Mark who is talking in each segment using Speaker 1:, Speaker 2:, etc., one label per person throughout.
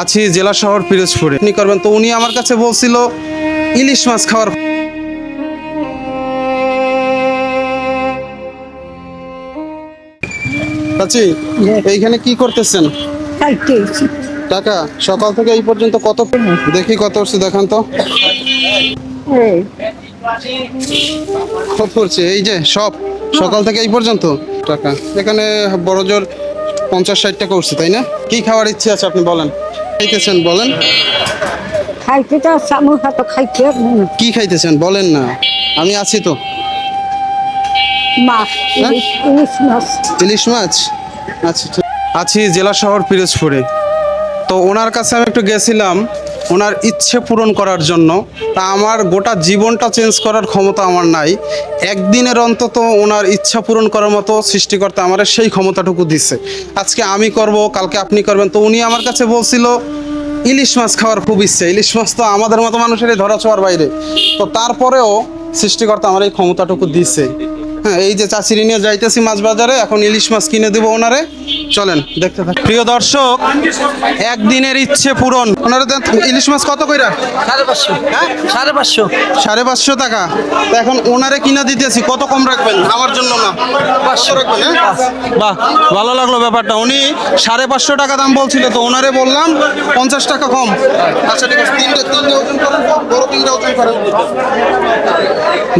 Speaker 1: আছি জেলা শহর পিরোজপুরে। আপনি করবেন তো উনি আমার কাছে বলছিল ইলিশ মাছ খাওয়ার চাচি এইখানে কি করতেছেন? টাকা সকাল থেকে এই পর্যন্ত কত দেখি কত হচ্ছে দেখান তো। কত হচ্ছে এই যে সব। সকাল থেকে এই পর্যন্ত টাকা। এখানে বড় জোর পঞ্চাশ ষাট টাকা উঠছে তাই না? কি খাওয়ার ইচ্ছে আছে আপনি বলেন। খাইতেছেন বলেন?
Speaker 2: খাইতে তো সামু হাত খাইতে
Speaker 1: কি খাইতেছেন? বলেন না। আমি আছি তো।
Speaker 2: মাছ ইলিশ মাছ।
Speaker 1: ইলিশ মাছ? আচ্ছা আছি জেলা শহর পিরোজপুরে। তো ওনার কাছে আমি একটু গেছিলাম। ওনার ইচ্ছে পূরণ করার জন্য। তা আমার গোটা জীবনটা চেঞ্জ করার ক্ষমতা আমার নাই। একদিনের অন্তত ওনার ইচ্ছা পূরণ করার মতো সৃষ্টিকর্তা আমার সেই ক্ষমতাটুকু দিচ্ছে আজকে আমি করব, কালকে আপনি করবেন। তো উনি আমার কাছে বলছিল, ইলিশ মাছ খাওয়ার খুব ইচ্ছে। ইলিশ মাছ তো আমাদের মতো মানুষেরই ধরা ছোঁয়ার বাইরে। তো তারপরেও সৃষ্টিকর্তা আমার এই ক্ষমতাটুকু দিচ্ছে হ্যাঁ এই যে চাচিরি নিয়ে যাইতেছি মাছ বাজারে এখন ইলিশ মাছ কিনে দেবো ওনারে। চলেন দেখতে থাক। প্রিয় দর্শক একদিনের ইচ্ছে পূরণ। ওনারা দেন ইলিশ মাছ কত কইরা?
Speaker 3: সাড়ে পাঁচশো। হ্যাঁ? সাড়ে পাঁচশো।
Speaker 1: সাড়ে পাঁচশো টাকা। তা এখন ওনারে কিনা দিতেছি কত কম রাখবেন? আমার জন্য না। পাঁচশো রাখবেন হ্যাঁ? বাহ ভালো লাগল ব্যাপারটা। উনি সাড়ে পাঁচশো টাকা দাম বলছিল তো ওনারে বললাম পঞ্চাশ টাকা কম। আচ্ছা ঠিক আছে তিনটে তিনটে ওজন করেন বড় তিনটে ওজন করেন।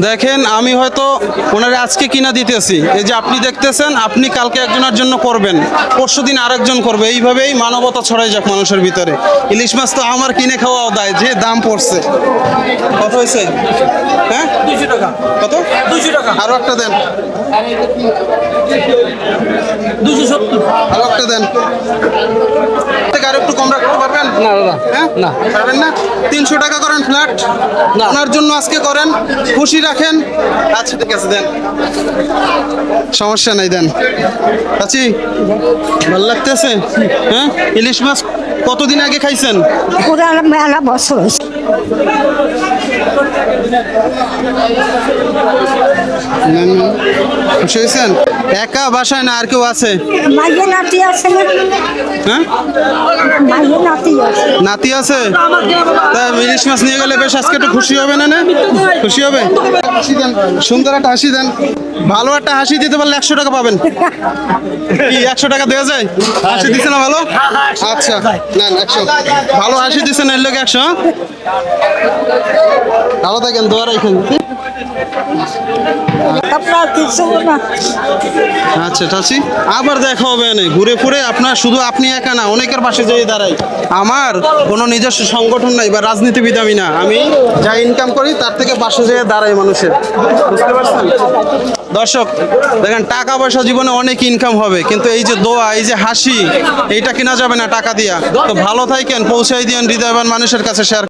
Speaker 1: দেখেন আমি হয়তো ওনারে আজকে কিনা দিতেছি। এই যে আপনি দেখতেছেন আপনি কালকে একজনের জন্য করবেন পরশু দিন আরেকজন করবে। এইভাবেই মানবতা ছড়াই যাক মানুষের ভিতরে। ইলিশ মাছ তো আমার কিনে খাওয়াও দেয় যে দাম পড়ছে। কত হয়েছে? হ্যাঁ?
Speaker 3: দুশো টাকা।
Speaker 1: কত?
Speaker 3: দুশো টাকা।
Speaker 1: আরও একটা দেন।
Speaker 3: দুশো সত্তর।
Speaker 1: আরও একটা দেন থেকে আরও একটু কম পারবেন
Speaker 3: না
Speaker 1: হ্যাঁ?
Speaker 3: না।
Speaker 1: পারবেন না? তিনশো টাকা করেন ফ্ল্যাট।
Speaker 3: না।
Speaker 1: ওনার জন্য আজকে করেন। খুশি রাখেন। আচ্ছা ঠিক আছে দেন। সমস্যা নাই দেন। আছি ভালো লাগতেছে? হ্যাঁ? ইলিশ মাছ কতদিন আগে খাইছেন?
Speaker 2: পুরা মেলা বছর হয়েছে।
Speaker 1: নেন, নেন। খুশি হয়েছেন? একা বাসায় না আর কেউ আছে?
Speaker 2: মাইয়ে নাতি আছে না?
Speaker 1: হ্যাঁ?
Speaker 2: নাতি আছে।
Speaker 1: তা ইলিশ মাছ নিয়ে গেলে বেশ আজকে একটু খুশি হবে না না? খুশি হবে? সুন্দর একটা হাসি দেন। ভালো একটা হাসি দিতে পারলে একশো টাকা পাবেন। কি, একশো টাকা দেওয়া যায়? হাসি দিচ্ছে না ভালো? আচ্ছা নেন একশো। ভালো হাসি দিচ্ছে না এর লোক একশো হ্যাঁ? ভালো থাকেন দোয়ার এখানে
Speaker 2: না
Speaker 1: আচ্ছা চাচি, আবার দেখা হবে না ঘুরে ফুরে আপনার শুধু আপনি একা না, অনেকের পাশে যেয়ে দাঁড়াই। আমার কোনো নিজস্ব সংগঠন নাই বা রাজনীতিবিদ আমি না, আমি যা ইনকাম করি তার থেকে পাশে যেয়ে দাঁড়াই মানুষের। বুঝতে পারছেন? দর্শক, দেখেন, টাকা পয়সা জীবনে অনেক ইনকাম হবে, কিন্তু এই যে দোয়া, এই যে হাসি, এইটা কেনা যাবে না টাকা দিয়া। তো ভালো থাকেন, পৌঁছাই দিয়েন, হৃদয়বান মানুষের কাছে শেয়ার